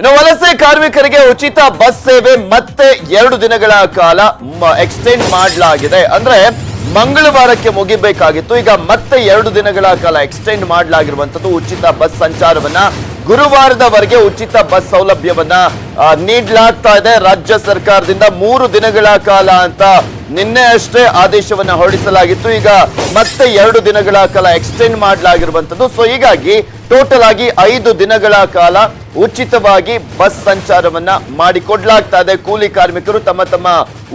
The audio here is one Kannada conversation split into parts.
ಇನ್ನು ವಲಸೆ ಕಾರ್ಮಿಕರಿಗೆ ಉಚಿತ ಬಸ್ ಸೇವೆ ಮತ್ತೆ ಎರಡು ದಿನಗಳ ಕಾಲ ಎಕ್ಸ್ಟೆಂಡ್ ಮಾಡಲಾಗಿದೆ. ಅಂದ್ರೆ ಮಂಗಳವಾರಕ್ಕೆ ಮುಗಿಬೇಕಾಗಿತ್ತು. ಈಗ ಮತ್ತೆ ಎರಡು ದಿನಗಳ ಕಾಲ ಎಕ್ಸ್ಟೆಂಡ್ ಮಾಡಲಾಗಿರುವಂತದ್ದು ಉಚಿತ ಬಸ್ ಸಂಚಾರವನ್ನ ಗುರುವಾರದವರೆಗೆ ಉಚಿತ ಬಸ್ ಸೌಲಭ್ಯವನ್ನ ನೀಡಲಾಗ್ತಾ ಇದೆ. ರಾಜ್ಯ ಸರ್ಕಾರದಿಂದ ಮೂರು ದಿನಗಳ ಕಾಲ ಅಂತ ನಿನ್ನೆ ಅಷ್ಟೇ ಆದೇಶವನ್ನ ಹೊರಡಿಸಲಾಗಿತ್ತು. ಈಗ ಮತ್ತೆ ಎರಡು ದಿನಗಳ ಕಾಲ ಎಕ್ಸ್ಟೆಂಡ್ ಮಾಡಲಾಗಿರುವಂತದ್ದು ಸೊ ಹೀಗಾಗಿ ಟೋಟಲ್ ಆಗಿ ಐದು ದಿನಗಳ ಕಾಲ ಉಚಿತವಾಗಿ ಬಸ್ ಸಂಚಾರವನ್ನ ಮಾಡಿಕೊಡ್ಲಾಗ್ತಾ ಇದೆ ಕೂಲಿ ಕಾರ್ಮಿಕರು ತಮ್ಮ ತಮ್ಮ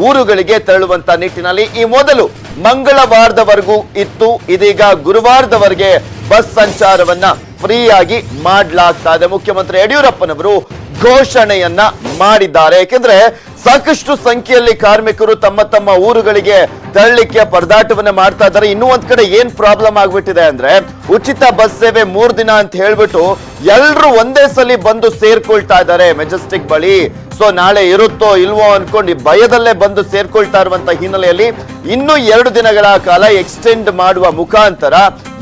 ಊರುಗಳಿಗೆ ತೆರಳುವಂತ ನಿಟ್ಟಿನಲ್ಲಿ ಈ ಮೊದಲು ಮಂಗಳವಾರದವರೆಗೂ ಇತ್ತು. ಇದೀಗ ಗುರುವಾರದವರೆಗೆ ಬಸ್ ಸಂಚಾರವನ್ನ ಫ್ರೀಯಾಗಿ ಮಾಡಲಾಗ್ತಾ ಇದೆ ಮುಖ್ಯಮಂತ್ರಿ ಯಡಿಯೂರಪ್ಪನವರು ಘೋಷಣೆಯನ್ನ ಮಾಡಿದ್ದಾರೆ. ಯಾಕೆಂದ್ರೆ ಸಾಕಷ್ಟು ಸಂಖ್ಯೆಯಲ್ಲಿ ಕಾರ್ಮಿಕರು ತಮ್ಮ ತಮ್ಮ ಊರುಗಳಿಗೆ ತೆರಳಿಕ್ಕೆ ಪರದಾಟವನ್ನ ಮಾಡ್ತಾ ಇದ್ದಾರೆ. ಇನ್ನೂ ಒಂದ್ ಕಡೆ ಏನ್ ಪ್ರಾಬ್ಲಮ್ ಆಗ್ಬಿಟ್ಟಿದೆ ಅಂದ್ರೆ ಉಚಿತ ಬಸ್ ಸೇವೆ ಮೂರ್ ದಿನ ಅಂತ ಹೇಳ್ಬಿಟ್ಟು ಎಲ್ರು ಒಂದೇ ಸಲಿ ಬಂದು ಸೇರ್ಕೊಳ್ತಾ ಇದ್ದಾರೆ ಮೆಜೆಸ್ಟಿಕ್ ಬಳಿ. ಸೊ ನಾಳೆ ಇರುತ್ತೋ ಇಲ್ವೋ ಅನ್ಕೊಂಡು ಭಯದಲ್ಲೇ ಬಂದು ಸೇರ್ಕೊಳ್ತಾ ಇರುವಂತ ಹಿನ್ನೆಲೆಯಲ್ಲಿ ಇನ್ನೂ ಎರಡು ದಿನಗಳ ಕಾಲ ಎಕ್ಸ್ಟೆಂಡ್ ಮಾಡುವ ಮುಖಾಂತರ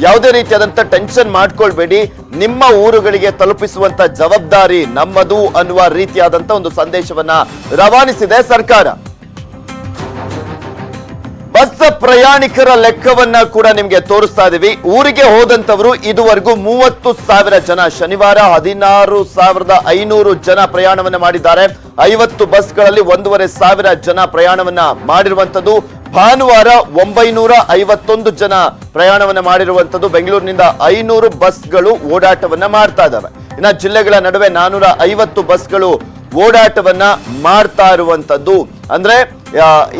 ಯಾವುದೇ ರೀತಿಯಾದಂತ ಟೆನ್ಷನ್ ಮಾಡ್ಕೊಳ್ಬೇಡಿ. ನಿಮ್ಮ ಊರುಗಳಿಗೆ ತಲುಪಿಸುವಂತ ಜವಾಬ್ದಾರಿ ನಮ್ಮದು ಅನ್ನುವ ರೀತಿಯಾದಂತ ಒಂದು ಸಂದೇಶವನ್ನ ರವಾನಿಸಿದೆ ಸರ್ಕಾರ. ಪ್ರಯಾಣಿಕರ ಲೆಕ್ಕವನ್ನ ಕೂಡ ನಿಮ್ಗೆ ತೋರಿಸ್ತಾ ಇದೀವಿ. ಊರಿಗೆ ಹೋದಂತವರು ಇದುವರೆಗೂ ಮೂವತ್ತು ಸಾವಿರ ಜನ, ಶನಿವಾರ ಹದಿನಾರು ಸಾವಿರದ ಐನೂರು ಜನ ಪ್ರಯಾಣವನ್ನ ಮಾಡಿದ್ದಾರೆ. ಐವತ್ತು ಬಸ್ಗಳಲ್ಲಿ ಒಂದೂವರೆ ಸಾವಿರ ಜನ ಪ್ರಯಾಣವನ್ನ ಮಾಡಿರುವಂತದ್ದು ಭಾನುವಾರ ಒಂಬೈನೂರ ಐವತ್ತೊಂದು ಜನ ಪ್ರಯಾಣವನ್ನ ಮಾಡಿರುವಂತದ್ದು ಬೆಂಗಳೂರಿನಿಂದ ಐನೂರು ಬಸ್ಗಳು ಓಡಾಟವನ್ನ ಮಾಡ್ತಾ ಇದ್ದಾವೆ ಇನ್ನ ಜಿಲ್ಲೆಗಳ ನಡುವೆ ನಾನೂರ ಐವತ್ತು ಬಸ್ಗಳು ಓಡಾಟವನ್ನ ಮಾಡ್ತಾ ಇರುವಂತದ್ದು ಅಂದ್ರೆ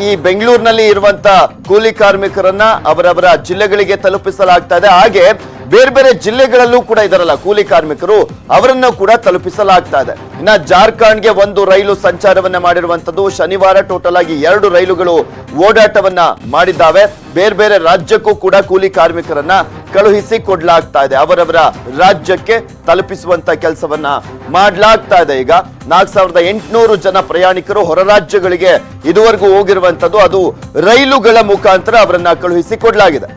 ಈ ಬೆಂಗಳೂರಿನಲ್ಲಿ ಇರುವಂತ ಕೂಲಿ ಕಾರ್ಮಿಕರನ್ನ ಅವರವರ ಜಿಲ್ಲೆಗಳಿಗೆ ತಲುಪಿಸಲಾಗ್ತಾ ಇದೆ. ಹಾಗೆ ಬೇರೆ ಬೇರೆ ಜಿಲ್ಲೆಗಳಲ್ಲೂ ಕೂಡ ಇದಾರಲ್ಲ ಕೂಲಿ ಕಾರ್ಮಿಕರು ಅವರನ್ನು ಕೂಡ ತಲುಪಿಸಲಾಗ್ತಾ ಇದೆ. ಇನ್ನ ಜಾರ್ಖಂಡ್ಗೆ ಒಂದು ರೈಲು ಸಂಚಾರವನ್ನ ಮಾಡಿರುವಂತದ್ದು. ಶನಿವಾರ ಟೋಟಲ್ ಆಗಿ ಎರಡು ರೈಲುಗಳು ಓಡಾಟವನ್ನ ಮಾಡಿದ್ದಾವೆ. ಬೇರೆ ಬೇರೆ ರಾಜ್ಯಕ್ಕೂ ಕೂಡ ಕೂಲಿ ಕಾರ್ಮಿಕರನ್ನ ಕಳುಹಿಸಿ ಕೊಡ್ಲಾಗ್ತಾ ಇದೆ. ಅವರವರ ರಾಜ್ಯಕ್ಕೆ ತಲುಪಿಸುವಂತ ಕೆಲಸವನ್ನ ಮಾಡ್ಲಾಗ್ತಾ ಇದೆ. ಈಗ ನಾಲ್ಕು ಸಾವಿರದ ಎಂಟುನೂರು ಜನ ಪ್ರಯಾಣಿಕರು ಹೊರ ರಾಜ್ಯಗಳಿಗೆ ಇದುವರೆಗೂ ಹೋಗಿರುವಂತದ್ದು ಅದು ರೈಲುಗಳ ಮುಖಾಂತರ ಅವರನ್ನ ಕಳುಹಿಸಿ ಕೊಡ್ಲಾಗಿದೆ.